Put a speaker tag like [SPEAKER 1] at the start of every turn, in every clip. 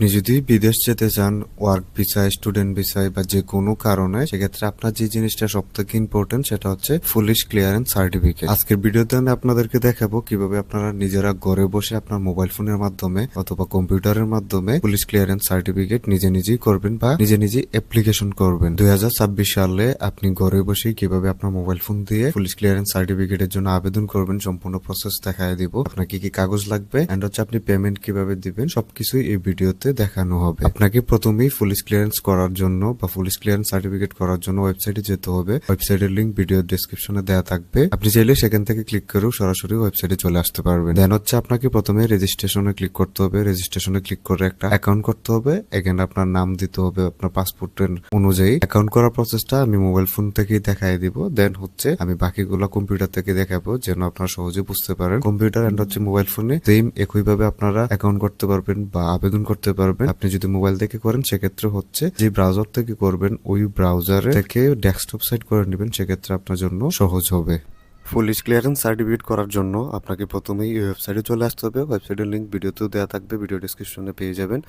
[SPEAKER 1] আপনি যদি বিদেশ যেতে চান ওয়ার্ক ভিসায় স্টুডেন্ট ভিসায় বা যে কোনো কারণে, সেক্ষেত্রে আপনার যে জিনিসটা সব থেকে ইম্পর্টেন্ট সেটা হচ্ছে পুলিশ ক্লিয়ারেন্স সার্টিফিকেট আজকের ভিডিওতে আমি আপনাদেরকে দেখাবো কীভাবে আপনারা নিজেরা ঘরে বসে আপনার মোবাইল ফোনের মাধ্যমে অথবা কম্পিউটারের মাধ্যমে পুলিশ ক্লিয়ারেন্স সার্টিফিকেট নিজে নিজেই করবেন বা নিজে নিজে অ্যাপ্লিকেশন করবেন। দুই হাজার ছাব্বিশ সালে আপনি ঘরে বসেই কীভাবে আপনার মোবাইল ফোন দিয়ে পুলিশ ক্লিয়ারেন্স সার্টিফিকেটের জন্য আবেদন করবেন, সম্পূর্ণ প্রসেস দেখায় দিব। আপনার কি কি কাগজ লাগবে? এন্ড হচ্ছে আপনি পেমেন্ট কীভাবে দিবেন? সবকিছুই এই ভিডিওতে দেখানো হবে। আপনাকে প্রথমেই পুলিশ ক্লিয়ারেন্স করার জন্য বা পুলিশ ক্লিয়ারেন্স সার্টিফিকেট করার জন্য ওয়েবসাইটে যেতে হবে। ওয়েবসাইটের লিঙ্ক ভিডিও ডেসক্রিপশনে দেওয়া থাকবে। আপনি চাইলে সেখান থেকে ক্লিক করেও সরাসরি ওয়েবসাইটে চলে আসতে পারবেন। দেন হচ্ছে আপনাকে প্রথমে রেজিস্ট্রেশনে ক্লিক করতে হবে। রেজিস্ট্রেশনে ক্লিক করে একটা অ্যাকাউন্ট করতে হবে। এখানে আপনার নাম দিতে হবে, আপনার পাসপোর্টের অনুযায়ী। অ্যাকাউন্ট করার প্রসেসটা আমি মোবাইল ফোন থেকেই দেখাই দিব। দেন হচ্ছে আমি বাকিগুলো কম্পিউটার থেকে দেখাবো যেন আপনারা সহজে বুঝতে পারেন। কম্পিউটার এন্ড হচ্ছে মোবাইল ফোনে সেম একইভাবে আপনারা অ্যাকাউন্ট করতে পারবেন বা আবেদন করতে পারবেন। আপনি যদি মোবাইল থেকে করেন, সেক্ষেত্রে হচ্ছে যে ব্রাউজার থেকে করবেন, ওই ব্রাউজারে থেকে ডেস্কটপ সাইট করে নেবেন, সেক্ষেত্রে আপনার জন্য সহজ হবে। পুলিশ ক্লিয়ারেন্স সার্টিফিকেট করার জন্য আপনাকে প্রথমেই এই ওয়েবসাইটে চলে আসতে হবে। ওয়েবসাইটের লিঙ্ক ভিডিওতেও দেওয়া থাকবে ভিডিও ডিসক্রিপশনে পেয়ে যাবেন।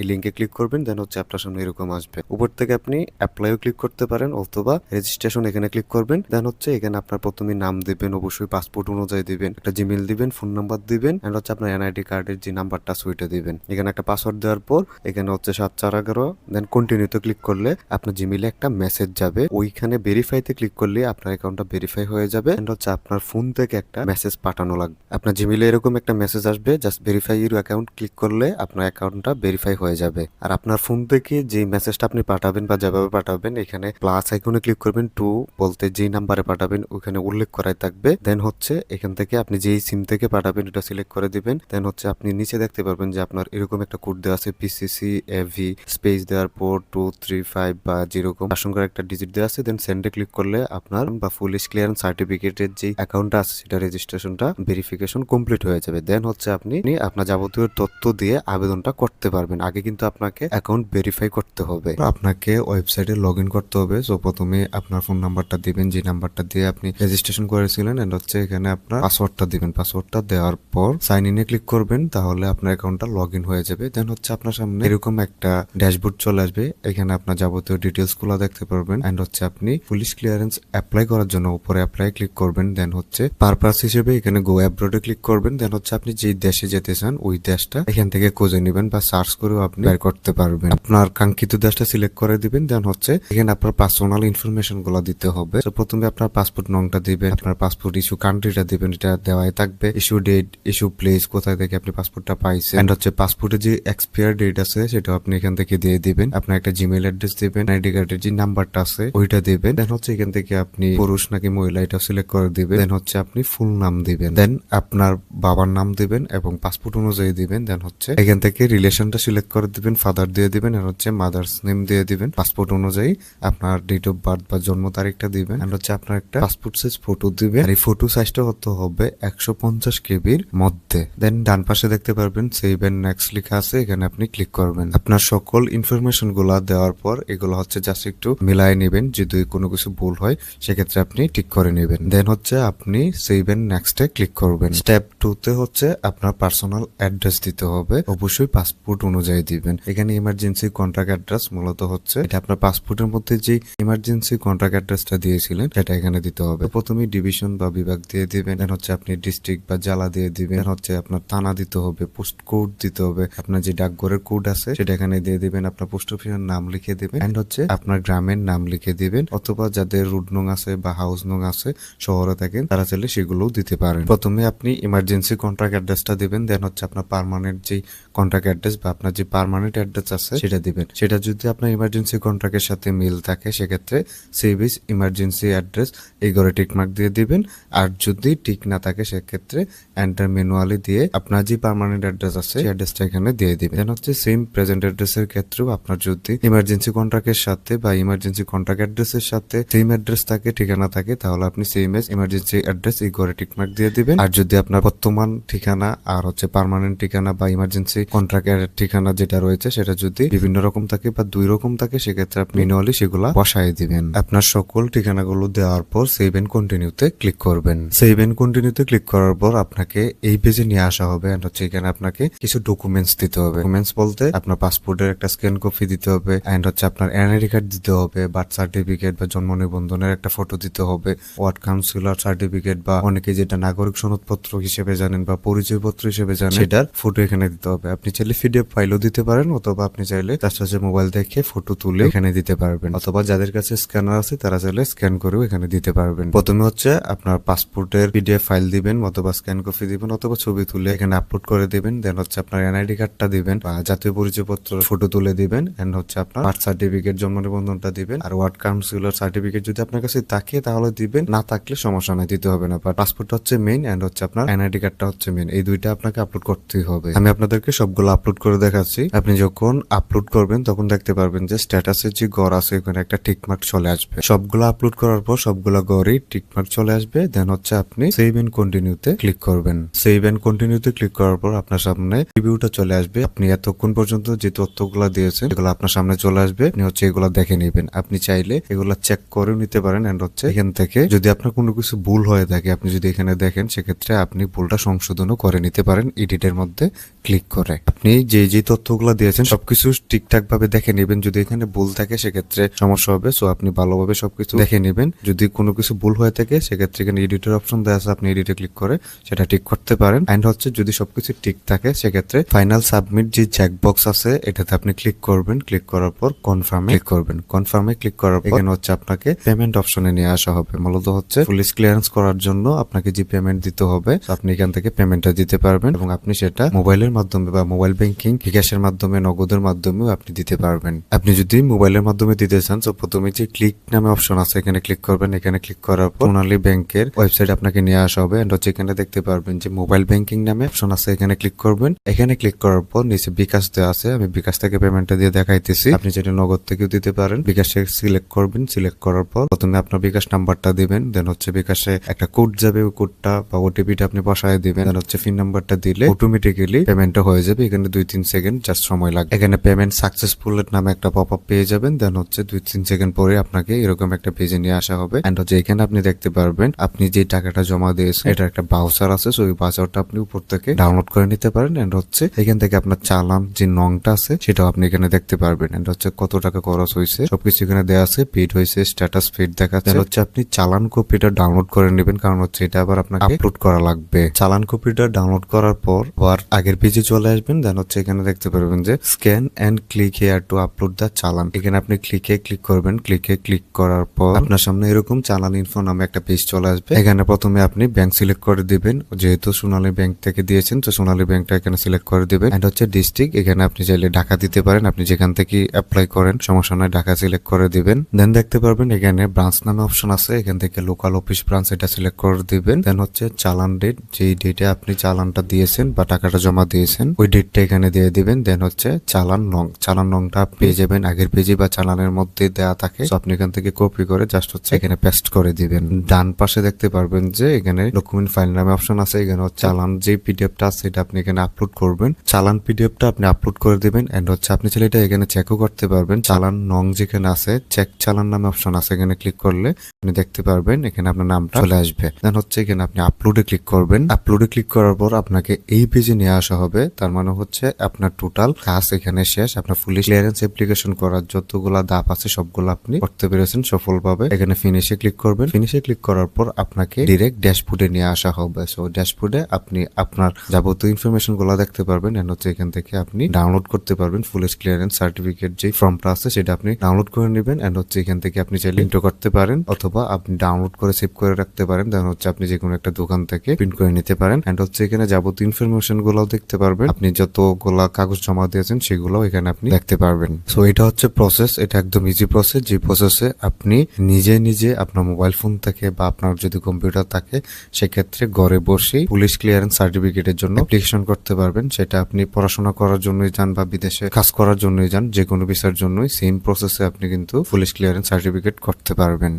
[SPEAKER 1] এই লিঙ্কে ক্লিক করবেন দেন হচ্ছে আপনার সামনে এরকম আসবে। উপর থেকে আপনি অ্যাপ্লাইও ক্লিক করতে পারেন, অথবা রেজিস্ট্রেশন এখানে ক্লিক করবেন দেন হচ্ছে এখানে আপনার প্রথমে নাম দিবেন, অবশ্যই পাসপোর্ট অনুযায়ী দিবেন, একটা জিমেল দিবেন ফোন নাম্বার দিবেন এন্ড হচ্ছে আপনার এনআইডি কার্ডের যে নাম্বারটা ওইটা দিবেন। এখানে একটা পাসওয়ার্ড দেওয়ার পর, এখানে হচ্ছে সাত, চার, এগারো দেন কন্টিনিউতে ক্লিক করলে আপনার জিমেলে একটা মেসেজ যাবে। ওইখানে ভেরিফাইতে ক্লিক করলে আপনার অ্যাকাউন্টটা ভেরিফাই হয়ে যাবে এন্ড হচ্ছে আপনার ফোন থেকে একটা মেসেজ পাঠানো লাগবে। আপনার জিমেলে এরকম একটা মেসেজ আসবে just verify your account click করলে আপনার অ্যাকাউন্টটা ভেরিফাই হয়ে যাবে। আর আপনার ফোন থেকে যে মেসেজটা আপনি পাঠাবেন বা যেভাবে পাঠাবেন, এখানে প্লাস আইকনে ক্লিক করবেন টু বলতে যেই নাম্বারে পাঠাবেন ওখানে উল্লেখ করাই থাকবে। দেন হচ্ছে এখান থেকে আপনি যেই সিম থেকে পাঠাবেন এটা সিলেক্ট করে দিবেন। দেন হচ্ছে আপনি নিচে দেখতে পারবেন যে আপনার এরকম একটা কোড দেওয়া আছে পিসিসি এভি স্পেস দেওয়ার পর টু থ্রি ফাইভ বা যেরকম সঙ্গে একটা ডিজিট দেওয়া আছে দেন সেন্ডে ক্লিক করলে আপনার বা পুলিশ ক্লিয়ারেন্স সার্টিফিকেটের যে অ্যাকাউন্টটা আছে, সেটা রেজিস্ট্রেশনটা ভেরিফিকেশন কমপ্লিট হয়ে যাবে। দেন হচ্ছে আপনি আপনার যাবতীয় তথ্য দিয়ে আবেদনটা করতে পারবেন। আগে কিন্তু আপনাকে অ্যাকাউন্ট ভেরিফাই করতে হবে। আপনাকে ওয়েবসাইটে লগ ইন করতে হবে। সো প্রথমে আপনার ফোন নাম্বারটা দিবেন। যে নাম্বারটা দিয়ে আপনি রেজিস্ট্রেশন করেছিলেন এন্ড হচ্ছে এখানে আপনার পাসওয়ার্ডটা দিবেন। পাসওয়ার্ডটা দেওয়ার পর সাইন ইনে ক্লিক করবেন, তাহলে আপনার অ্যাকাউন্টটা লগ ইন হয়ে যাবে। দেন হচ্ছে আপনার সামনে এরকম একটা ড্যাশবোর্ড চলে আসবে। এখানে আপনার যাবতীয় ডিটেলসগুলো দেখতে পারবেন। এন্ড হচ্ছে আপনি পুলিশ ক্লিয়ারেন্স অ্যাপ্লাই করার জন্য উপরে অ্যাপ্লাই ক্লিক করবেন। দেন হচ্ছে পারপাস হিসেবে এখানে গো অ্যাব্রোডে ক্লিক করবেন। দেন হচ্ছে আপনি যে দেশে যেতে চান, ওই দেশটা এখান থেকে খুঁজে নেবেন বা সার্চ করেও আপনি বের করতে পারবেন। আপনার কাঙ্ক্ষিত দেশটা সিলেক্ট করে দিবেন দেন হচ্ছে এখানে আপনার পার্সোনাল ইনফরমেশনগুলো দিতে হবে। তো প্রথমে আপনার পাসপোর্ট নংটা দিবেন আপনার পাসপোর্ট ইস্যু কান্ট্রিটা দিবেন এটা দেওয়াই থাকবে। ইস্যু ডেট ইস্যু প্লেস কোথায় থেকে আপনি পাসপোর্টটা পাইছেন। এন্ড হচ্ছে পাসপোর্টের যে এক্সপায়ার ডেট আছে সেটা আপনি এখান থেকে দিয়ে দিবেন। আপনার একটা জিমেল অ্যাড্রেস দিবেন আইডি কার্ডের যে নাম্বারটা আছে ওইটা দিবেন। দেন হচ্ছে এখান থেকে আপনি পুরুষ নাকি মহিলা এটা সিলেক্ট করে দিবেন। দেন হচ্ছে আপনি ফুল নাম দিবেন। দেন আপনার বাবার নাম দিবেন এবং পাসপোর্ট অনুযায়ী দিবেন। দেন হচ্ছে এখান থেকে রিলেশনটা সিলেক্ট করে দিবেন ফাদার দিয়ে দিবেন আর হচ্ছে মাদার্স নেম দিয়ে দিবেন। পাসপোর্ট অনুযায়ী আপনার ডেট অফ বার্থ বা জন্ম তারিখটা দিবেন আর হচ্ছে আপনার একটা পাসপোর্ট সাইজ ফটো দিবেন। আর এই ফটো সাইজটা হতে হবে একশো পঞ্চাশ কেবির মধ্যে। দেন ডান পাশে দেখতে পারবেন সেভ এন্ড নেক্সট লেখা আছে, এখানে আপনি ক্লিক করবেন। আপনার সকল ইনফরমেশনগুলা দেওয়ার পর এগুলো হচ্ছে জাস্ট একটু মিলাই নেবেন, যদি কোনো কিছু ভুল হয়, সেক্ষেত্রে আপনি ঠিক করে নেবেন। দেন হচ্ছে আপনি সেভ এন্ড নেক্সটে ক্লিক করবেন। স্টেপ টু তে হচ্ছে আপনার পার্সোনাল অ্যাড্রেস দিতে হবে। অবশ্যই পাসপোর্ট অনুযায়ী দিবেন। এখানে ইমার্জেন্সি কন্ট্রাক্ট অ্যাড্রেস মূলত হচ্ছে এটা আপনার পাসপোর্টের মধ্যে যে ইমার্জেন্সি কন্ট্রাক্ট অ্যাড্রেসটা দিয়েছিলেন, সেটা এখানে দিতে হবে। প্রথমে ডিভিশন বা বিভাগ দিয়ে দিবেন দেন হচ্ছে আপনি ডিস্ট্রিক্ট বা জেলা দিয়ে দিবেন দেন হচ্ছে আপনার থানা দিতে হবে পোস্ট কোড দিতে হবে। আপনার যে ডাকঘরের কোড আছে, সেটা এখানে দিয়ে দিবেন, আপনার পোস্ট অফিসের নাম লিখে দিবেন এন্ড হচ্ছে আপনার গ্রামের নাম লিখে দিবেন, অথবা যাদের রুট নং আছে বা হাউস নং আছে, শহরে থাকেন, তারা চাইলে সেগুলোও দিতে পারেন। প্রথমে আপনি ইমার্জেন্সি কন্ট্রাক্ট অ্যাড্রেসটা দিবেন দেন হচ্ছে আপনার পার্মানেন্ট যে কন্ট্রাক্ট অ্যাড্রেস বা আপনার যে পার্মানেন্ট অ্যাড্রেস আছে সেটা দিবেন। সেটা যদি আপনার ইমার্জেন্সি কন্ট্রাক্টের সাথে মিল থাকে সেক্ষেত্রে সেভিস ইমার্জেন্সি অ্যাড্রেস এই ঘরে টিকমার্ক দিয়ে দিবেন। আর যদি ঠিক না থাকে সেক্ষেত্রে এন্টার ম্যানুয়ালি দিয়ে আপনার যে পার্মানেন্ট অ্যাড্রেস আছে সেই অ্যাড্রেসটা এখানে দিয়ে দিবেন। দেন হচ্ছে সেম প্রেজেন্ট অ্যাড্রেসের ক্ষেত্রেও আপনার যদি ইমার্জেন্সি কন্ট্রাক্টের সাথে বা ইমার্জেন্সি কন্ট্রাক্ট অ্যাড্রেসের সাথে সেম অ্যাড্রেস থাকে ঠিকানা থাকে তাহলে আপনি সেম এস ইমার্জেন্সি অ্যাড্রেস এই ঘরে টিকমার্ক দিয়ে দিবেন। আর যদি আপনার বর্তমান ঠিকানা আর হচ্ছে পার্মানেন্ট ঠিকানা বা ইমার্জেন্সি কন্ট্রাক্টের ঠিকানা যেটা রয়েছে সেটা যদি বিভিন্ন রকম থাকে বা দুই রকম থাকে, সেক্ষেত্রে আপনি ম্যানুয়ালি সেগুলা বসায় দিবেন। আপনার সকল ঠিকানাগুলো দেওয়ার পর সেভ এন্ড কন্টিনিউতে ক্লিক করবেন। সেভ এন্ড কন্টিনিউতে ক্লিক করার পর আপনাকে এই পেজে নিয়ে আসা হবে and হচ্ছে এখানে আপনাকে কিছু ডকুমেন্টস দিতে হবে। ডকুমেন্টস বলতে আপনার পাসপোর্টের একটা স্ক্যান কপি দিতে হবে এন্ড হচ্ছে আপনার এনআইডি কার্ড দিতে হবে বার্থ সার্টিফিকেট বা জন্ম নিবন্ধনের একটা ফটো দিতে হবে ওয়ার্ড কাউন্সিলর সার্টিফিকেট বা অনেকে যেটা নাগরিক সনদপত্র হিসেবে জানেন বা পরিচয়পত্র হিসেবে জানেন, সেটার ফটো এখানে দিতে হবে। আপনি চাইলে পিডিএফ ফাইলও দিতে পারেন অথবা আপনি চাইলে তার সাথে মোবাইল দেখে ফটো তুলে এখানে দিতে পারবেন। অথবা যাদের কাছে স্ক্যানার আছে, তারা চাইলে স্ক্যান করেও এখানে দিতে পারবেন। প্রথমে হচ্ছে আপনার পাসপোর্টের পিডিএফ ফাইল দিবেন অথবা স্ক্যান কপি দিবেন অথবা ছবি তুলে এখানে আপলোড করে দিবেন। দেন হচ্ছে আপনার এনআইডি কার্ডটা দিবেন বা জাতীয় পরিচয়পত্র ফটো তুলে দিবেন। এন্ড হচ্ছে আপনার বার্থ সার্টিফিকেট জন্ম নিবন্ধনটা দিবেন। আর ওয়ার্ড কাউন্সিলর সার্টিফিকেট যদি আপনার কাছে থাকে, তাহলে দিবেন। না থাকলে সমস্যা নাই, দিতে হবে না। বাট পাসপোর্ট হচ্ছে মেইন এন্ড হচ্ছে আপনার এনআইডি কার্ডটা হচ্ছে মেইন এই দুইটা আপনাকে আপলোড করতেই হবে। আমি আপনাদেরকে সবগুলো আপলোড করে দেখাচ্ছি। আপনি যখন আপলোড করবেন, তখন দেখতে পারবেন যে স্ট্যাটাসের যে গড় আছে, ওখানে একটা টিকমার্ক চলে আসবে। সবগুলো আপলোড করার পর সবগুলো গড়ই টিকমার্ক চলে আসবে। দেন হচ্ছে আপনি সেভ এন্ড কন্টিনিউতে ক্লিক করবেন। সেভ এন্ড কন্টিনিউতে ক্লিক করার পর আপনার সামনে রিভিউটা চলে আসবে। আপনি এতক্ষণ পর্যন্ত যে তথ্যগুলো দিয়েছেন এগুলো আপনার সামনে চলে আসবে। আপনি হচ্ছে এগুলো দেখে নেবেন। আপনি চাইলে এগুলো চেক করেও নিতে পারেন এন্ড হচ্ছে এখান থেকে যদি আপনার কোনো কিছু ভুল হয়ে থাকে, আপনি যদি এখানে দেখেন, সেক্ষেত্রে আপনি ভুলটা সংশোধনও করে নিতে পারেন এডিটের মধ্যে ক্লিক করে। আপনি যে যে তথ্যগুলো দিয়েছেন, সবকিছু ঠিকঠাক ভাবে দেখে নেবেন। যদি এখানে ভুল থাকে, সেক্ষেত্রে সমস্যা হবে। সো আপনি ভালোভাবে সবকিছু দেখে নেবেন। যদি কোনো কিছু ভুল হয়ে থাকে, সেক্ষেত্রে এখানে এডিটের অপশন দেওয়া আছে, আপনি এডিটে ক্লিক করে সেটা ঠিক করতে পারেন। এন্ড হচ্ছে, যদি সবকিছু ঠিক থাকে, সেক্ষেত্রে ফাইনাল সাবমিট যে চেকবক্স আছে, এটাতে আপনি ক্লিক করবেন। ক্লিক করার পর কনফার্মে ক্লিক করবেন। কনফার্মে ক্লিক করার পর এখানে হচ্ছে আপনাকে পেমেন্ট অপশনে নিয়ে আসা হবে। মূলত হচ্ছে পুলিশ ক্লিয়ারেন্স করার জন্য আপনাকে যে পেমেন্ট দিতে হবে, আপনি এখান থেকে পেমেন্টটা দিতে পারবেন এবং আপনি সেটা মোবাইলের মাধ্যমে বা মোবাইল ব্যাংকিং বিকাশের মাধ্যমে, নগদের মাধ্যমেও আপনি দিতে পারবেন। আপনি যদি মোবাইলের মাধ্যমে দিতে চান তো প্রথমে যে ক্লিক নামে অপশন আছে, এখানে ক্লিক করবেন। এখানে ক্লিক করার পর সোনালী ব্যাংকের ওয়েবসাইট আপনাকে নিয়ে আসা হবে। এন্ড হচ্ছে এখানে দেখতে পারবেন যে মোবাইল ব্যাংকিং নামে অপশন আছে, এখানে ক্লিক করবেন। এখানে ক্লিক করার পর নিচে বিকাশ দেওয়া আছে। আমি বিকাশ থেকে পেমেন্টটা দিয়ে দেখাইতেছি। আপনি যেটা নগদ থেকেও দিতে পারেন, বিকাশে সিলেক্ট করবেন। সিলেক্ট করার পর প্রথমে আপনার বিকাশ নাম্বারটা দিবেন। দেন হচ্ছে বিকাশে একটা কোড যাবে, ওই কোডটা বা ওটিপিটা আপনি বসায় দিবেন। দেন হচ্ছে পিন নাম্বারটা দিলে অটোমেটিক্যালি পেমেন্টটা হয়ে যাবে। এখানে দুই, তিন সেকেন্ড জাস্ট সময় লাগবে এখানে পেমেন্ট সাকসেসফুল নামে একটা পপ আপ পেয়ে যাবেন। দেন হচ্ছে দুই তিন সেকেন্ড পরে আপনাকে এরকম একটা পেজে নিয়ে আসা হবে। এন্ড হচ্ছে এখানে আপনি দেখতে পারবেন আপনি যে টাকাটা জমা দিয়েছেন এটা একটা বাউচার আছে। সো ওই বাউচারটা আপনি উপর থেকে ডাউনলোড করে নিতে পারেন। এন্ড হচ্ছে এখান থেকে আপনার চালান যে নংটা আছে সেটাও আপনি এখানে দেখতে পারবেন। এন্ড হচ্ছে কত টাকা খরচ হয়েছে সবকিছু এখানে দেওয়া আছে। পেড হয়েছে স্ট্যাটাস পেড দেখাচ্ছে। হচ্ছে আপনি চালান কপিটা ডাউনলোড করে নেবেন। কারণ হচ্ছে এটা আবার আপনাকে আপলোড করা লাগবে। চালান কপিটা ডাউনলোড করার পর আবার আগের পেজে চলে আসবেন। দেন হচ্ছে এখানে দেখতে পারবেন যে scan and click here to upload the চালান। এখানে আপনি ক্লিকে ক্লিক করবেন। ক্লিকে ক্লিক করার পর আপনার সামনে এরকম চালান ইনফো নামে একটা পেজ চলে আসবে। এখানে প্রথমে আপনি ব্যাংক সিলেক্ট করে দিবেন। যেহেতু সোনালী ব্যাংক থেকে দিয়েছেন, তো সোনালী ব্যাংকটা এখানে সিলেক্ট করে দিবেন। এন্ড হচ্ছে ডিস্ট্রিক্ট এখানে আপনি চাইলে ঢাকা দিতে পারেন। আপনি যেখান থেকে অ্যাপ্লাই করেন, সমস্যা নয় ঢাকা সিলেক্ট করে দিবেন। দেন দেখতে পারবেন এখানে ব্রাঞ্চ নামে অপশন আছে। এখান থেকে লোকাল অফিস ব্রাঞ্চ এটা সিলেক্ট করে দিবেন। দেন হচ্ছে চালান ডেট যেই ডেটে আপনি চালানটা দিয়েছেন বা টাকাটা জমা দিয়েছেন, ওই ডেটটা এখানে দিয়ে দিবেন। দেন হচ্ছে চালান নং, চালান নংটা পেয়ে যাবেন, আগের পেজে বা চালানের মধ্যে দেয়া থাকে। আপনি এখান থেকে কপি করে জাস্ট হচ্ছে এখানে পেস্ট করে দিবেন। ডান পাশে দেখতে পারবেন যে এখানে ডকুমেন্ট ফাইল নামে অপশন আছে, এখানে চালান যে পিডিএফটা আছে সেটা আপনি এখানে আপলোড করবেন। চালান পিডিএফটা আপনি আপলোড করে দিবেন এন্ড হচ্ছে আপনি চাইলে এটা এখানে চেকও করতে পারবেন। চালান নং যেখানে আছে চেক চালান নামে অপশন আছে, এখানে ক্লিক করলে আপনি দেখতে পারবেন এখানে আপনার নামটা চলে আসবে। দেন হচ্ছে এখানে আপনি আপলোডে ক্লিক করবেন। আপলোডে ক্লিক করার পর আপনাকে এই পেজে নিয়ে আসা হবে। তার মানে হচ্ছে আপনার টোটাল কাজ এখানে শেষ। আপনার ফুলি ক্লিয়ারেন্স অ্যাপ্লিকেশন করার যতগুলা ধাপ আছে সবগুলো আপনি করতে পেরেছেন সফলভাবে। এখানে ফিনিশে ক্লিক করবেন। ফিনিশে ক্লিক করার পর আপনাকে ডিরেক্ট ড্যাশবোর্ডে নিয়ে আসা হবে। সো ড্যাশবোর্ডে আপনি আপনার যাবতীয় ইনফরমেশনগুলো দেখতে পারবেন। এন্ড হচ্ছে এখান থেকে আপনি ডাউনলোড করতে পারবেন। ফুলেজ ক্লিয়ারেন্স সার্টিফিকেট যে ফর্মটা আছে সেটা আপনি ডাউনলোড করে নেবেন। এন্ড হচ্ছে এখান থেকে আপনি চাইলে প্রিন্ট করতে পারেন। অথবা আপনি ডাউনলোড করে সেভ করে রাখতে পারেন। দেন হচ্ছে আপনি যে কোনো একটা দোকান থেকে প্রিন্ট করে নিতে পারেন। এন্ড হচ্ছে এখানে যাবতীয় ইনফরমেশনগুলো দেখতে পারবেন। আপনি যতগুলা কাগজ জমা দিয়েছেন সেগুলো এখানে আপনি দেখতে পারবেন। সো এটা হচ্ছে প্রসেস এটা একদম ইজি প্রসেস যে প্রসেসে আপনি নিজে নিজে আপনার মোবাইল ফোন থেকে বা আপনার যদি কম্পিউটার থাকে, সেক্ষেত্রে ঘরে বসে পুলিশ ক্লিয়ারেন্স সার্টিফিকেটের জন্য অ্যাপ্লিকেশন করতে পারবেন। সেটা আপনি পড়াশোনা করার জন্যই যান বা বিদেশে কাজ করার জন্যই যান যে কোনো বিষয়ের জন্যই সেম প্রসেসে আপনি কিন্তু পুলিশ ক্লিয়ারেন্স সার্টিফিকেট করতে পারবেন।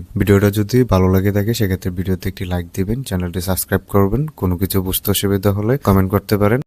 [SPEAKER 1] ভিডিওটা যদি ভালো লাগে থাকে, সেক্ষেত্রে ভিডিওতে একটি লাইক দিবেন, চ্যানেলটি সাবস্ক্রাইব করবেন, কোনো কিছু বুঝতে অসুবিধা হলে কমেন্ট করতে পারেন।